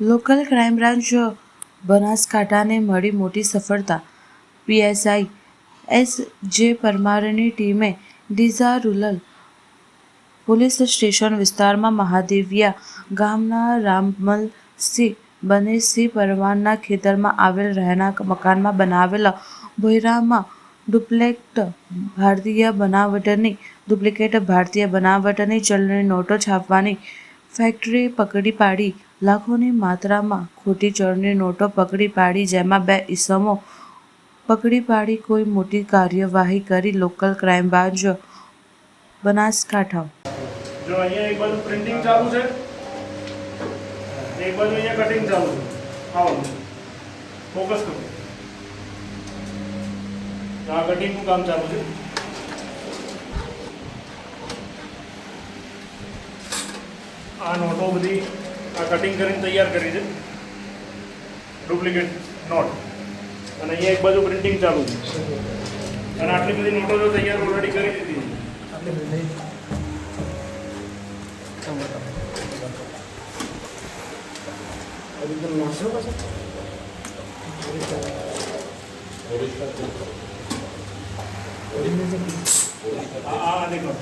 Local crime branch બનાસકાંઠાને મળી મોટી સફળતા. પીએસઆઈ એસ જે પરમારની ટીમે ડીઝા રૂરલ પોલીસ સ્ટેશન વિસ્તારમાં મહાદેવિયા ગામના રામમલસિંહ બનેશસિંહ પરમારના ખેતરમાં આવેલ રહેણા મકાનમાં બનાવેલા ભોયરામાં ડુપ્લેક્ટ ભારતીય બનાવટની ડુપ્લિકેટ ભારતીય બનાવટની ચલણી નોટો છાપવાની ફેક્ટરી પકડી પાડી, લાખોની માત્રામાં ખોટી ચલણી નોટો પકડી પાડી, જેમાં બે ઇસમો પકડી પાડી, કોઈ મોટી કાર્યવાહી કરી લોકલ ક્રાઇમ બ્રાન્ચ બનાસકાંઠા. જો અહીંયા એક બાજુ પ્રિન્ટિંગ ચાલુ છે, એક બાજુ અહીંયા કટિંગ ચાલુ છે. આવો. ફોકસ કરો. આ કટિંગનું કામ ચાલુ છે. આ નોટો બધી આ કટિંગ કરીને તૈયાર કરી છે. Duplicate note. અને અહીંયા એક બાજુ પ્રિન્ટિંગ ચાલુ છે. અને આટલી બધી નોટો જો તૈયાર ઓલરેડી કરી દીધી છે. આ આ દેખો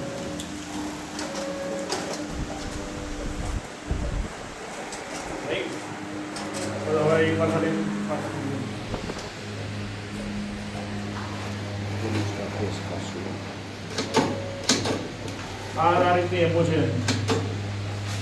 આ રીતે એમો છે.